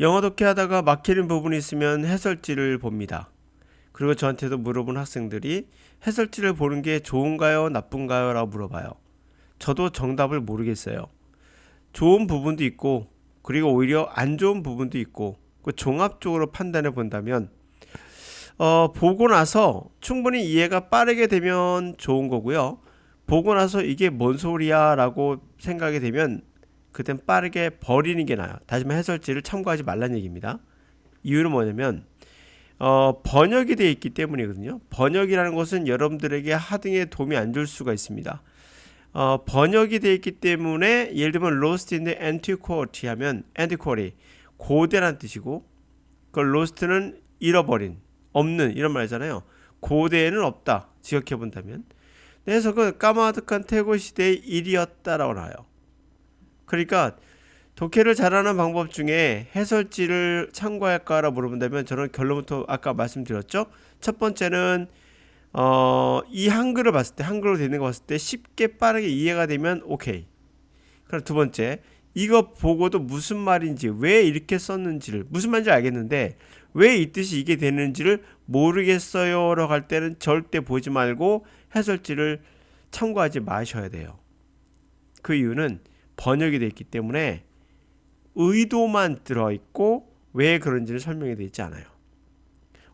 영어 독해 하다가 막히는 부분이 있으면 해설지를 봅니다. 그리고 저한테도 물어본 학생들이 해설지를 보는 게 좋은가요, 나쁜가요? 라고 물어봐요. 저도 정답을 모르겠어요. 좋은 부분도 있고, 그리고 오히려 안 좋은 부분도 있고, 그 종합적으로 판단해 본다면, 어, 보고 나서 충분히 이해가 빠르게 되면 좋은 거고요. 보고 나서 이게 뭔 소리야 라고 생각이 되면 그땐 빠르게 버리는 게 나아요. 다시 말해 해설지를 참고하지 말라는 얘기입니다. 이유는 뭐냐면 어, 번역이 되어 있기 때문이거든요. 번역이라는 것은 여러분들에게 하등에 도움이 안 줄 수가 있습니다. 어, 번역이 되어 있기 때문에 예를 들면 lost in the antiquity 하면 antiquity 고대란 뜻이고 그 lost는 잃어버린 없는 이런 말이잖아요. 고대에는 없다. 지역해 본다면 그래서 그 까마득한 태고 시대의 일이었다라고 나와요. 그러니까 독해를 잘하는 방법 중에 해설지를 참고할까라 물어본다면 저는 결론부터 아까 말씀드렸죠. 첫 번째는 어, 이 한글을 봤을 때 한글로 되는 거 봤을 때 쉽게 빠르게 이해가 되면 오케이. 그럼 두 번째 이거 보고도 무슨 말인지 왜 이렇게 썼는지를 무슨 말인지 알겠는데 왜 이 뜻이 이게 되는지를 모르겠어요라고 할 때는 절대 보지 말고 해설지를 참고하지 마셔야 돼요. 그 이유는 번역이 되어 있기 때문에 의도만 들어 있고 왜 그런지는 설명이 되어 있지 않아요.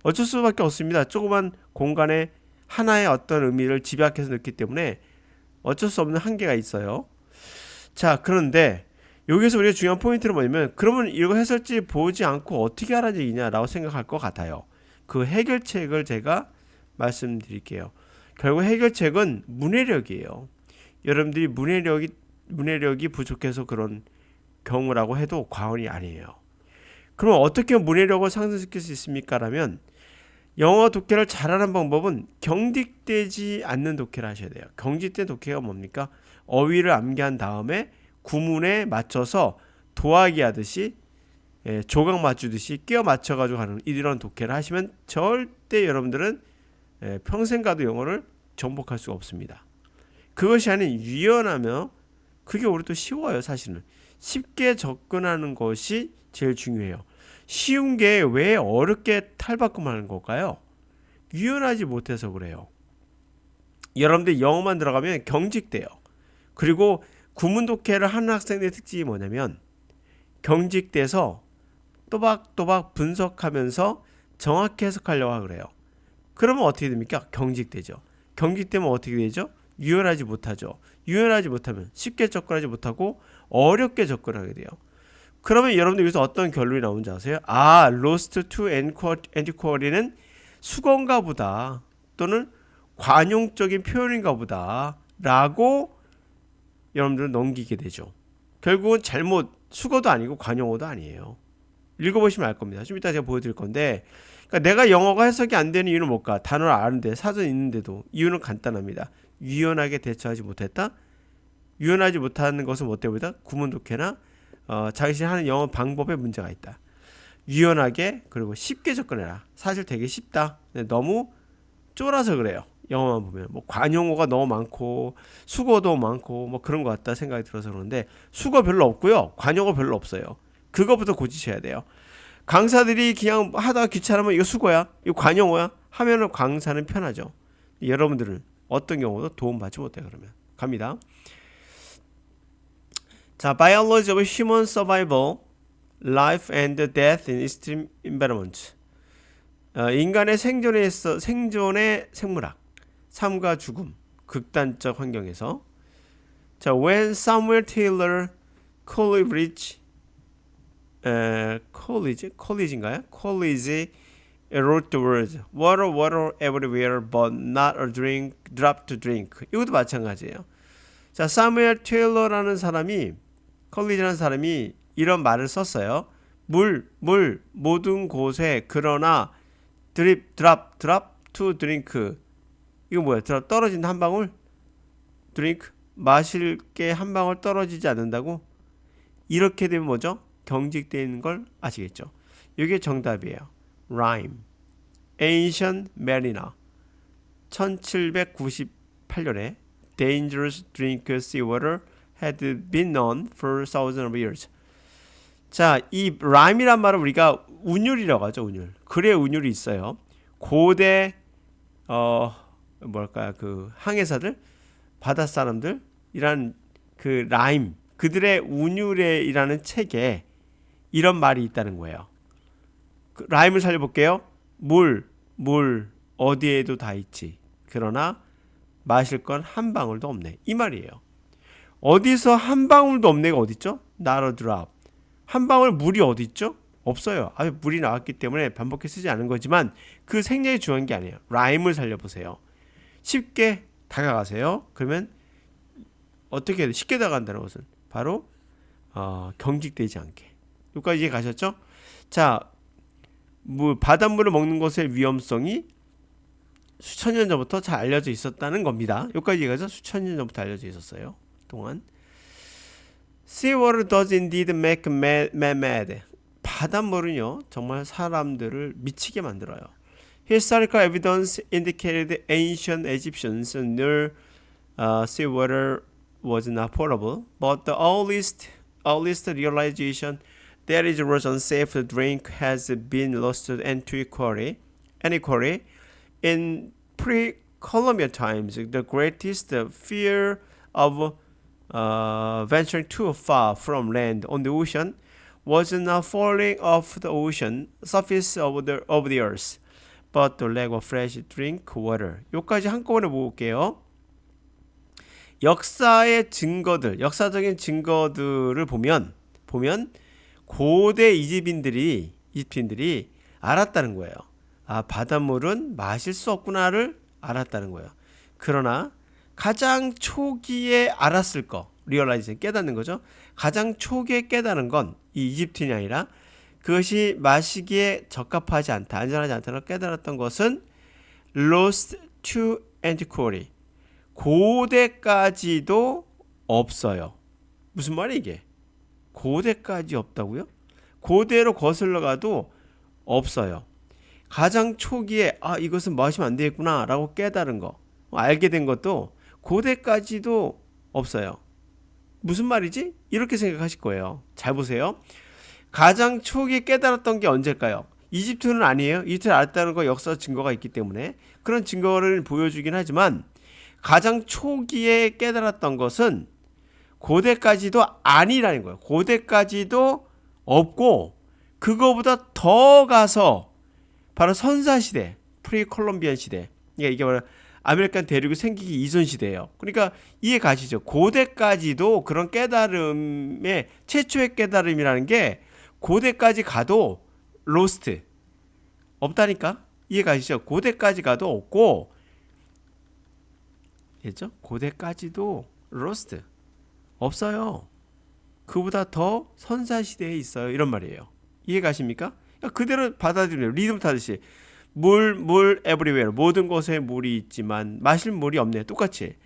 어쩔 수밖에 없습니다. 조그만 공간에 하나의 어떤 의미를 집약해서 넣기 때문에 어쩔 수 없는 한계가 있어요. 자, 그런데 여기서 우리가 중요한 포인트는 뭐냐면 그러면 이거 해설지 보지 않고 어떻게 하라는 얘기냐라고 생각할 것 같아요. 그 해결책을 제가 말씀드릴게요. 결국 해결책은 문해력이에요. 여러분들이 문해력이 문해력이 부족해서 그런 경우라고 해도 과언이 아니에요. 그럼 어떻게 문해력을 상승시킬 수 있습니까라면 영어 독해를 잘하는 방법은 경직되지 않는 독해를 하셔야 돼요. 경직된 독해가 뭡니까? 어휘를 암기한 다음에 구문에 맞춰서 도하기 하듯이 예, 조각 맞추듯이 끼워 맞춰가지고 하는 이런 독해를 하시면 절대 여러분들은 예, 평생 가도 영어를 정복할 수가 없습니다. 그것이 아닌 유연하며 그게 우리도 쉬워요 사실은 쉽게 접근하는 것이 제일 중요해요. 쉬운 게 왜 어렵게 탈바꿈하는 걸까요? 유연하지 못해서 그래요. 여러분들 영어만 들어가면 경직돼요. 그리고 구문 독해를 하는 학생들의 특징이 뭐냐면 경직돼서 또박또박 분석하면서 정확히 해석하려고 그래요. 그러면 어떻게 됩니까? 경직되죠. 경직되면 어떻게 되죠? 유연하지 못하죠. 유연하지 못하면 쉽게 접근하지 못하고 어렵게 접근하게 돼요. 그러면 여러분들 여기서 어떤 결론이 나오는지 아세요? 아, lost to antiquary는 수건가 보다 또는 관용적인 표현인가 보다 라고 여러분들은 넘기게 되죠. 결국은 잘못 수거도 아니고 관용어도 아니에요. 읽어보시면 알 겁니다. 좀 이따 제가 보여드릴 건데 그러니까 내가 영어가 해석이 안 되는 이유는 뭘까? 단어를 아는데 사전 있는데도 이유는 간단합니다. 유연하게 대처하지 못했다. 유연하지 못하는 것은 뭐 때문이다? 구문 독해나 어, 자신이 하는 영어 방법에 문제가 있다. 유연하게 그리고 쉽게 접근해라. 사실 되게 쉽다. 너무 쫄아서 그래요. 영어만 보면 뭐 관용어가 너무 많고 수거도 많고 뭐 그런 것 같다 생각이 들어서 그러는데 수거 별로 없고요. 관용어 별로 없어요. 그거부터 고치셔야 돼요. 강사들이 그냥 하다가 귀찮으면 이거 수거야, 이거 관용어야 하면은 강사는 편하죠. 여러분들은 어떤 경우도 도움 받지 못해 그러면 갑니다. 자, biology of human survival, life and death in extreme environment. 어, 인간의 생존에 있어 생존의 생물학, 삶과 죽음, 극단적 환경에서. 자, when Samuel Taylor Coleridge, 에, Coleridge, Coleridge인가요? Coleridge wrote the words water, water everywhere, but not a drink, drop to drink. 이것도 마찬가지예요. 자, 사무엘 테일러라는 사람이 컬리지라는 사람이 이런 말을 썼어요. 물, 물, 모든 곳에 그러나 드립, 드랍, 드랍 투 드링크. 이거 뭐야? 드랍 떨어진다 한 방울? 드링크 마실 게 한 방울 떨어지지 않는다고? 이렇게 되면 뭐죠? 경직되는 걸 아시겠죠? 이게 정답이에요. Rhyme. Ancient Mariner. 1798년에 dangerous drink seawater had been known for thousands of years. 자, 이 라임이란 말은 우리가 운율이라고 하죠, 운율. 글의 운율이 있어요. 고대 어 뭘까요? 그 항해사들, 바다 사람들 이란 그 라임 그들의 운율에이라는 책에 이런 말이 있다는 거예요. 그 라임을 살려볼게요. 물, 물 어디에도 다 있지. 그러나 마실 건 한 방울도 없네. 이 말이에요. 어디서 한 방울도 없네가 어딨죠? 나로 드랍. 한 방울 물이 어디 있죠? 없어요. 아, 물이 나왔기 때문에 반복해 쓰지 않은 거지만 그 생략이 중요한 게 아니에요. 라임을 살려보세요. 쉽게 다가가세요. 그러면 어떻게 해야 돼? 쉽게 다가간다는 것은 바로 어, 경직되지 않게. 여기까지 이해 가셨죠? 자, 물, 바닷물을 먹는 것의 위험성이 수천 년 전부터 잘 알려져 있었다는 겁니다. 여기까지 이해가죠? 수천 년 전부터 알려져 있었어요. 동안. Seawater does indeed make man mad. 바닷물은요, 정말 사람들을 미치게 만들어요. Historical evidence indicated ancient Egyptians knew uh, seawater was not potable, but the earliest, earliest realization that it was unsafe to drink has been lost to antiquity. antiquity. In pre-Columbian times, the greatest fear of uh, venturing too far from land on the ocean was not falling off the ocean surface of the, of the earth, but the lack of fresh drink water. 여기까지 한꺼번에 볼게요. 역사의 증거들, 역사적인 증거들을 보면 보면 고대 이집인들이 이집트인들이 알았다는 거예요. 아 바닷물은 마실 수 없구나를 알았다는 거예요. 그러나 가장 초기에 알았을 거 리얼라이즈 깨닫는 거죠. 가장 초기에 깨닫는 건이 이집트인이 아니라 그것이 마시기에 적합하지 않다, 안전하지 않다는 깨달았던 것은 lost to antiquity 고대까지도 없어요. 무슨 말이 이게? 고대까지 없다고요? 고대로 거슬러 가도 없어요. 가장 초기에 아 이것은 마시면 안 되겠구나라고 깨달은 거 알게 된 것도 고대까지도 없어요. 무슨 말이지? 이렇게 생각하실 거예요. 잘 보세요. 가장 초기에 깨달았던 게 언제일까요? 이집트는 아니에요. 이집트를 알았다는 거 역사 증거가 있기 때문에 그런 증거를 보여주긴 하지만 가장 초기에 깨달았던 것은 고대까지도 아니라는 거예요. 고대까지도 없고 그거보다 더 가서 바로 선사 시대, 프리콜롬비안 시대. 그러니까 이게 바로 아메리칸 대륙이 생기기 이전 시대예요. 그러니까 이해 가시죠? 고대까지도 그런 깨달음의 최초의 깨달음이라는 게 고대까지 가도 로스트 없다니까 이해 가시죠? 고대까지 가도 없고 됐죠? 고대까지도 로스트 없어요. 그보다 더 선사 시대에 있어요. 이런 말이에요. 이해 가십니까? 그대로 받아들여요. 리듬 타듯이 물, 물, 에브리웨어 모든 곳에 물이 있지만 마실 물이 없네. 똑같이.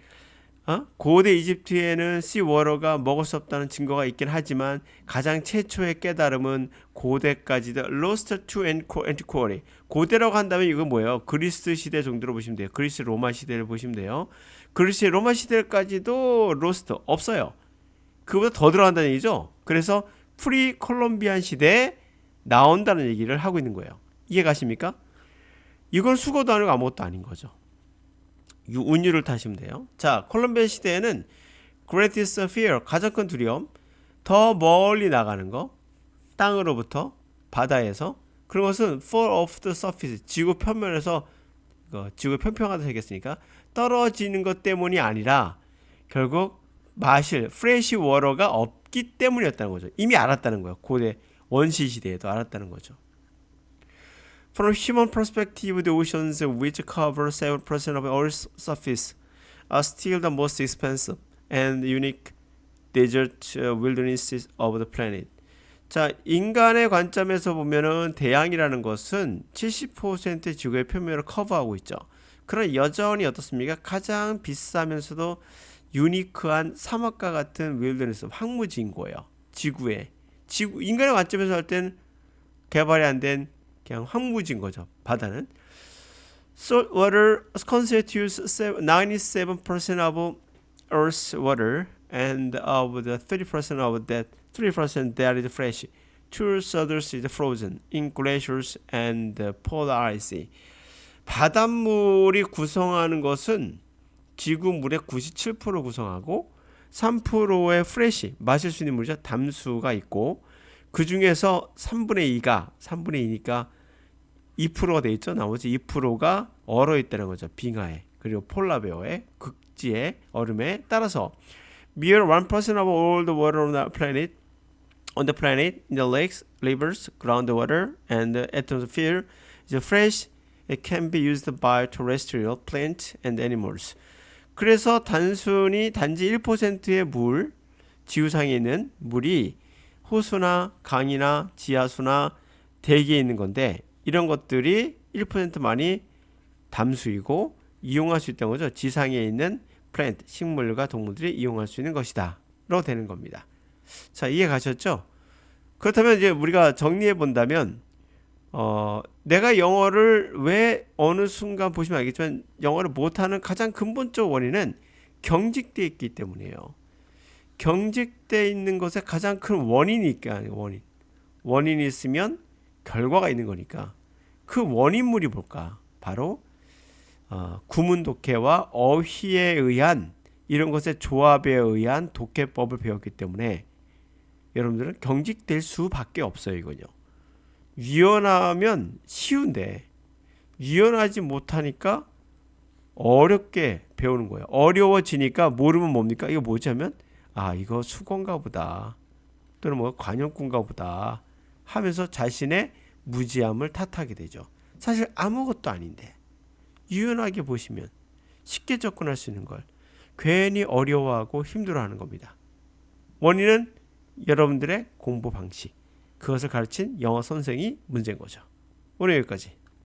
어? 고대 이집트에는 씨워러가 먹을 수 없다는 증거가 있긴 하지만 가장 최초의 깨달음은 고대까지도 lost to antiquity. 고대라고 한다면 이건 뭐예요? 그리스 시대 정도로 보시면 돼요. 그리스 로마 시대를 보시면 돼요. 그리스 로마 시대까지도 lost 없어요. 그보다 더 들어간다는 얘기죠. 그래서 프리 콜롬비안 시대에 나온다는 얘기를 하고 있는 거예요. 이해 가십니까? 이건 수거도 아니고 아무것도 아닌 거죠. 운율을 타시면 돼요. 자, 콜롬비아 시대에는 greatest fear, 가장 큰 두려움, 더 멀리 나가는 거, 땅으로부터, 바다에서, 그런 것은 fall off the surface, 지구 표면에서, 지구 평평하다 생겼으니까, 떨어지는 것 때문이 아니라, 결국 마실 fresh water가 없기 때문이었다는 거죠. 이미 알았다는 거예요. 고대 원시 시대에도 알았다는 거죠. From human perspective, the oceans, which cover 7% of Earth's surface, are still the most expensive and unique desert wildernesses of the planet. 자, 인간의 관점에서 보면은 대양이라는 것은 70% 지구의 표면을 커버하고 있죠. 그러나 여전히 어떻습니까? 가장 비싸면서도 유니크한 사막과 같은 윌더니스 황무지인 거예요. 지구에. 지구 인간의 관점에서 할땐 개발이 안 된 그냥 황무지인 거죠. 바다는. Salt water constitutes 97% of Earth's water and of the 30% of that 3% that is fresh. two-thirds is frozen in glaciers and polar ice. 바닷물이 구성하는 것은 지구 물의 97% 구성하고 3%의 프레시 마실 수 있는 물이죠 담수가 있고 그 중에서 3분의 2가 3분의 2니까 2%가 돼 있죠. 나머지 2%가 얼어 있다는 거죠. 빙하에 그리고 폴라베어의 극지의 얼음에 따라서 mere 1% of all the water on the planet on the planet in the lakes, rivers, groundwater, and the atmosphere is fresh. It can be used by terrestrial plant and animals. 그래서 단순히 단지 1%의 물, 지구상에 있는 물이 호수나 강이나 지하수나 대기에 있는 건데 이런 것들이 1%만이 담수이고 이용할 수 있다는 거죠. 지상에 있는 플랜트, 식물과 동물들이 이용할 수 있는 것이다. 로 되는 겁니다. 자, 이해 가셨죠? 그렇다면 이제 우리가 정리해 본다면 어, 내가 영어를 왜 어느 순간 보시면 알겠지만 영어를 못하는 가장 근본적 원인은 경직돼 있기 때문이에요. 경직돼 있는 것에 가장 큰 원인이 있까 원인. 원인이 있으면 결과가 있는 거니까 그 원인물이 뭘까? 바로 어, 구문 독해와 어휘에 의한 이런 것의 조합에 의한 독해법을 배웠기 때문에 여러분들은 경직될 수밖에 없어요 이거요. 유연하면 쉬운데 유연하지 못하니까 어렵게 배우는 거예요. 어려워지니까 모르면 뭡니까? 이거 뭐지 하면 아 이거 수건가 보다 또는 뭐 관용군가 보다 하면서 자신의 무지함을 탓하게 되죠. 사실 아무것도 아닌데 유연하게 보시면 쉽게 접근할 수 있는 걸 괜히 어려워하고 힘들어하는 겁니다. 원인은 여러분들의 공부 방식, 그것을 가르친 영어 선생이 문제인 거죠. 오늘 여기까지.